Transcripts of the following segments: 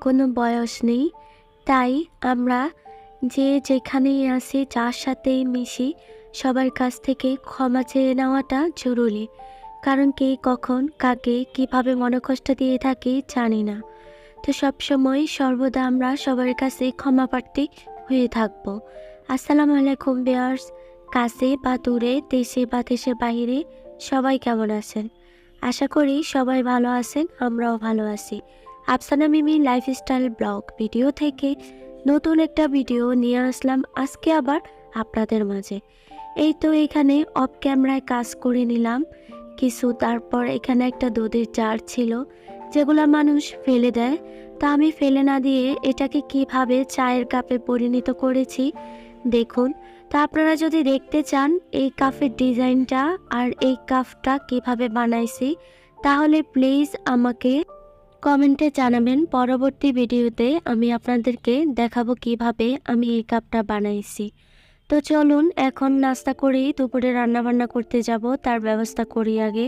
কোনো বয়স নেই, তাই আমরা যে যেখানেই আসি যার সাথেই মিশি, সবার কাছ থেকে ক্ষমা চেয়ে নেওয়াটা জরুরি। কারণ কে কখন, কাকে, কীভাবে মনোকষ্ট দিয়ে থাকে জানি না। তো সবসময় সর্বদা আমরা সবার কাছে ক্ষমা প্রার্থী হয়ে থাকব। আসসালামু আলাইকুম বিয়ার্স কাছে বা দূরে, দেশে বা দেশের বাইরে সবাই কেমন আছেন? আশা করি সবাই ভালো আছেন, আমরাও ভালো আছি। Afsana Mimi lifestyle blog video থেকে নতুন একটা ভিডিও নিয়ে আসলাম আজকে আবার আপনাদের মাঝে। এই তো এখানে অফ ক্যামেরায় কাজ করে নিলাম। কিছু তারপর এখানে একটা দুধের জার ছিল, যেগুলো মানুষ ফেলে দেয়। তা আমি ফেলে না দিয়ে এটাকে কীভাবে চায়ের কাপে পরিণত করেছি, দেখুন। তা আপনারা যদি দেখতে চান এই কাপের ডিজাইনটা আর এই কাপটা কীভাবে বানাইছি, তাহলে প্লিজ আমাকে কমেন্টে জানাবেন। পরবর্তী ভিডিওতে আমি আপনাদেরকে দেখাবো কীভাবে আমি এই কাপটা বানাইছি। তো চলুন, এখন নাস্তা করেই দুপুরে রান্না বান্না করতে যাব। তার ব্যবস্থা করি আগে।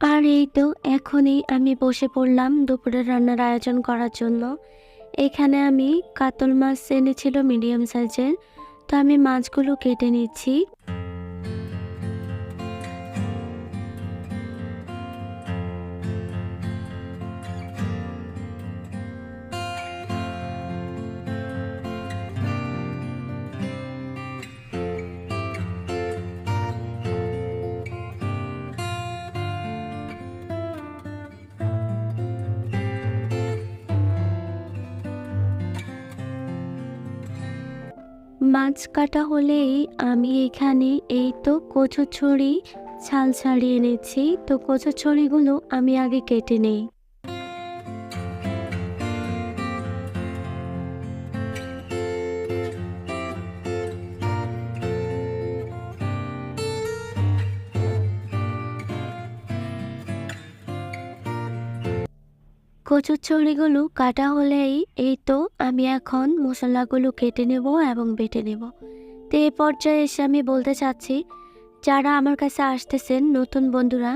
আর এই তো এখনই আমি বসে পড়লাম দুপুরের রান্নার আয়োজন করার জন্য। এখানে আমি কাতল মাছ এনেছিল মিডিয়াম সাইজের, তো আমি মাছগুলো কেটে নিচ্ছি। মাছ কাটা হলেই আমি এখানে এই তো কচু ছড়ি ছাল ছাড়িয়ে এনেছি। তো কচু ছড়িগুলো আমি আগে কেটে নেই। কচুর ছড়িগুলো কাটা হলেই এই তো আমি এখন মশলাগুলো কেটে নেব এবং বেটে নেব। তো এই পর্যায়ে এসে আমি বলতে চাচ্ছি, যারা আমার কাছে আসতেছেন নতুন বন্ধুরা,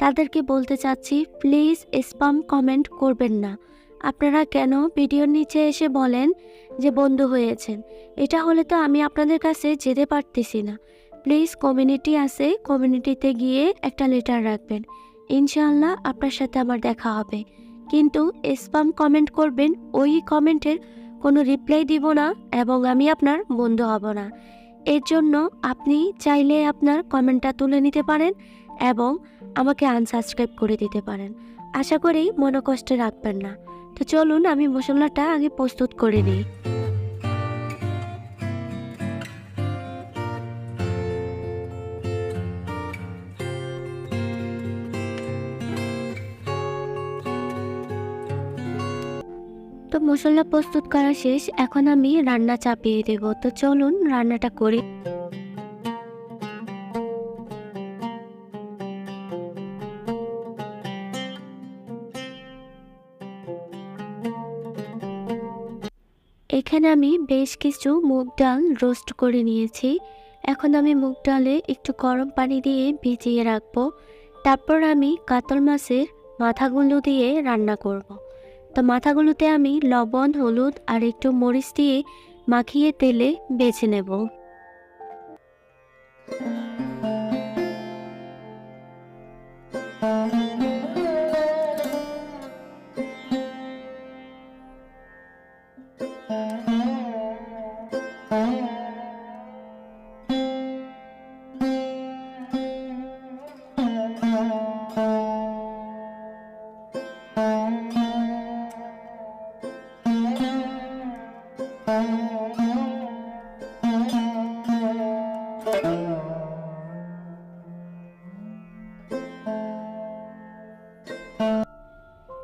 তাদেরকে বলতে চাচ্ছি, প্লিজ স্পাম কমেন্ট করবেন না। আপনারা কেন ভিডিওর নিচে এসে বলেন যে বন্ধু হয়েছেন। এটা হলে তো আমি আপনাদের কাছে যেতে পারতেছি না। প্লিজ কমিউনিটি আছে, কমিউনিটিতে গিয়ে একটা লেটার রাখবেন। ইনশাআল্লাহ আপনার সাথে আমার দেখা হবে। কিন্তু স্পাম কমেন্ট করবেন, ওই কমেন্টের কোনো রিপ্লাই দিব না এবং আমি আপনার বন্ধু হব না। এর জন্য আপনি চাইলে আপনার কমেন্টটা তুলে নিতে পারেন এবং আমাকে আনসাবস্ক্রাইব করে দিতে পারেন। আশা করি মনোকষ্টে রাখবেন না। তো চলুন আমি মশলাটা আগে প্রস্তুত করে নিই। মশলা প্রস্তুত করা শেষ, এখন আমি রান্না চাপিয়ে দেব। তো চলুন রান্নাটা করি। এখানে আমি বেশ কিছু মুগ ডাল রোস্ট করে নিয়েছি। এখন আমি মুগ ডালে একটু গরম পানি দিয়ে ভিজিয়ে রাখব। তারপর আমি কাতল মাছের মাথাগুলো দিয়ে রান্না করব। তো মাথাগুলোতে আমি লবণ হলুদ আর একটু মরিচ দিয়ে মাখিয়ে তেলে বেছে নেব।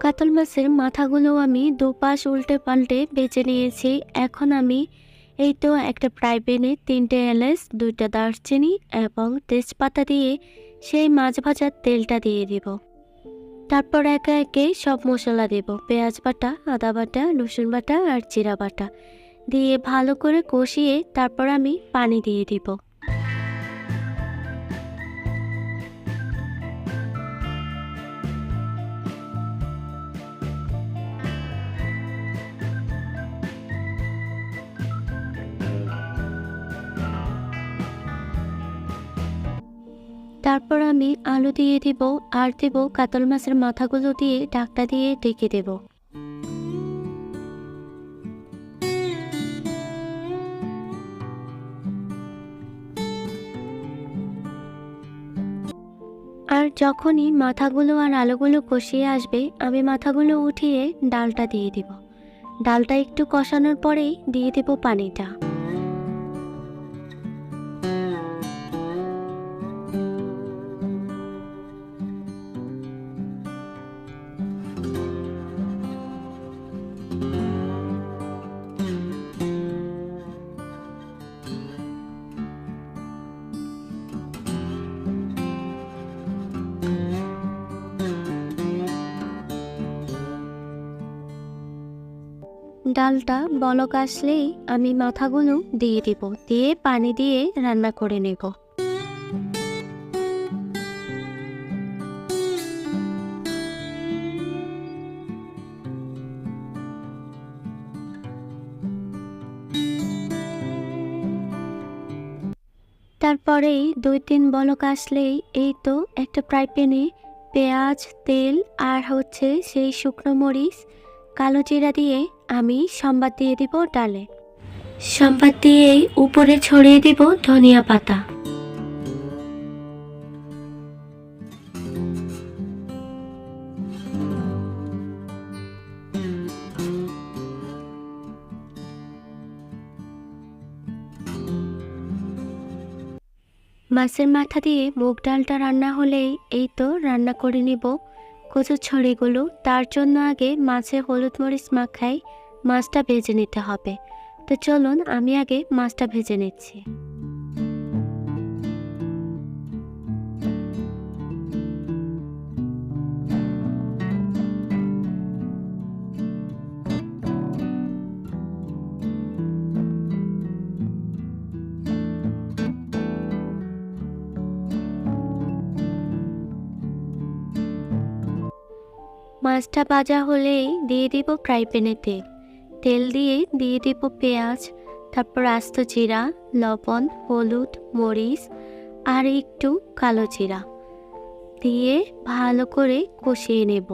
কাতল মাছের মাথাগুলো আমি দুপাশ উল্টে পাল্টে বেছে নিয়েছি। এখন আমি এই তো একটা ফ্রাই প্যানে তিনটে এলাচ, দুইটা দারচিনি এবং তেজপাতা দিয়ে সেই মাছ ভাজার তেলটা দিয়ে দিব। তারপর একে একে সব মশলা দেব। পেঁয়াজ বাটা, আদা বাটা, রসুন বাটা আর জিরা বাটা। দিয়ে ভালো করে কষিয়ে তারপর আমি পানি দিয়ে দিব। তারপর আমি আলু দিয়ে দিব, আর দেব কাতল মাছের মাথাগুলো দিয়ে ডাকটা দিয়ে ঢেকে দেব। আর যখনই মাথাগুলো আর আলুগুলো কষিয়ে আসবে, আমি মাথাগুলো উঠিয়ে ডালটা দিয়ে দিব। ডালটা একটু কষানোর পরেই দিয়ে দেব পানিটা। ডালটা বলক আসলেই আমি মাথাগুলো দিয়ে দিব, দিয়ে পানি দিয়ে রান্না করে নেব। তারপরেই দুই তিন বলক আসলেই এই তো একটা ফ্রাই প্যানে পেঁয়াজ, তেল আর হচ্ছে সেই শুকনো মরিচ, কালো জিরা দিয়ে আমি সম্বাদ দিয়ে দিব ডালে। সম্বাদ দিয়েই উপরে ছড়িয়ে দিব ধনিয়া পাতা। মাছের মাথা দিয়ে মুগ ডালটা রান্না হলেই এই তো রান্না করে নিব কচুর ছড়িগুলো তার জন্য আগে মাছে হলুদ মরিচ মাখাই মাছটা ভেজে নিতে হবে। তো চলুন, আমি আগে মাছটা ভেজে নিচ্ছি। মাছটা ভাজা হলেই দিয়ে দিব ফ্রাই প্যানে তেল তেল দিয়ে দিয়ে দিব পেঁয়াজ, তারপর আস্ত জিরা, লবণ, হলুদ, মরিচ আর একটু কালো জিরা দিয়ে ভালো করে কষিয়ে নেব।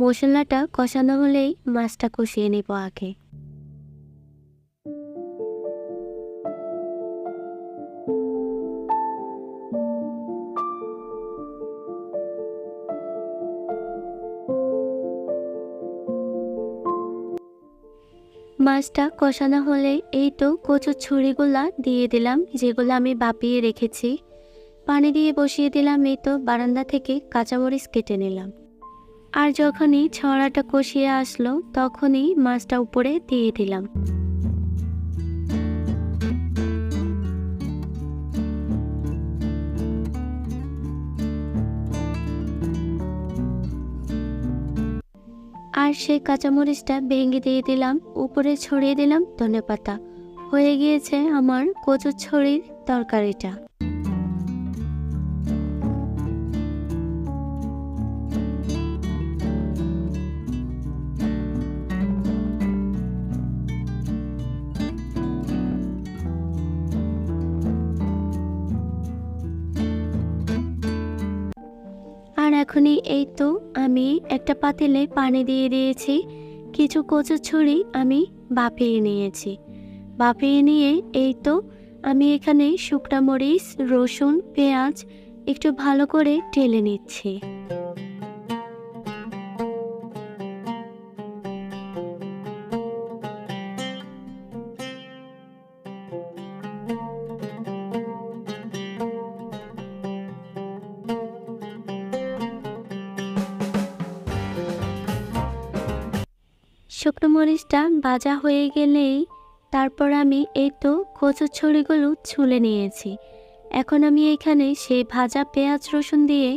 মশলাটা কষানো হলেই মাছটা কষিয়ে নেব আগে। মাছটা কষানো হলে এই তো কচুর ছুরিগুলা দিয়ে দিলাম, যেগুলো আমি বাপিয়ে রেখেছি। পানি দিয়ে বসিয়ে দিলাম, এই তো বারান্দা থেকে কাঁচামরিচ কেটে নিলাম। আর যখনই ছড়াটা কষিয়ে আসলো, তখনই মাছটা উপরে দিয়ে দিলাম। আর সেই কাঁচামরিচটা ভেঙে দিয়ে দিলাম, উপরে ছড়িয়ে দিলাম ধনেপাতা। হয়ে গিয়েছে আমার কচুর ছড়ির তরকারিটা। এখনই এই তো আমি একটা পাতিলে পানি দিয়ে দিয়েছি, কিছু কচু ছুরি আমি বাপিয়ে নিয়েছি। বাপিয়ে নিয়ে এই তো আমি এখানে শুকনা মরিচ, রসুন, পেঁয়াজ একটু ভালো করে টেলে নিচ্ছি। শুকনো মরিচটা ভাজা হয়ে গেলেই তারপর আমি এই তো কচুর ছড়িগুলো ছুলে নিয়েছি। এখন আমি এখানে সেই ভাজা পেঁয়াজ রসুন দিয়ে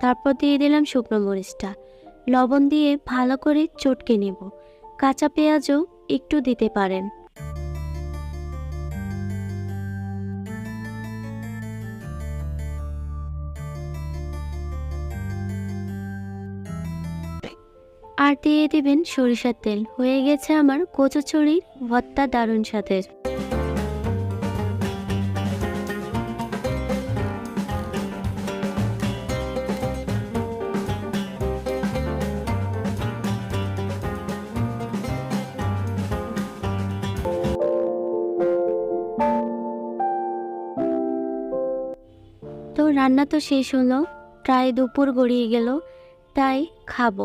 তারপর দিয়ে দিলাম শুকনো মরিচটা। লবণ দিয়ে ভালো করে চটকে নেব। কাঁচা পেঁয়াজও একটু দিতে পারেন। আর দিয়ে দিবেন সরিষার তেল। হয়ে গেছে আমার কচুচড়ির ভর্তা দারুণ সাথে তো রান্না তো শেষ হলো, প্রায় দুপুর গড়িয়ে গেল, তাই খাব।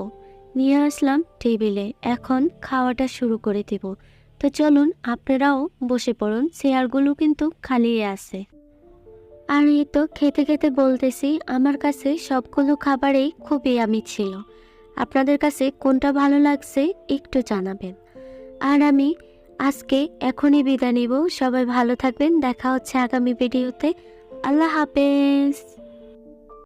নিয়ে আসলাম টেবিলে। এখন খাওয়াটা শুরু করে দেব। তো চলুন, আপনারাও বসে পড়ুন। চেয়ারগুলো কিন্তু খালি আছে। আর এই তো খেতে খেতে বলতেছি, আমার কাছে সবগুলো খাবারেই খুবই আমি ছিল। আপনাদের কাছে কোনটা ভালো লাগছে একটু জানাবেন। আর আমি আজকে এখনই বিদায় নিব। সবাই ভালো থাকবেন। দেখা হচ্ছে আগামী ভিডিওতে। আল্লাহ হাফেজ।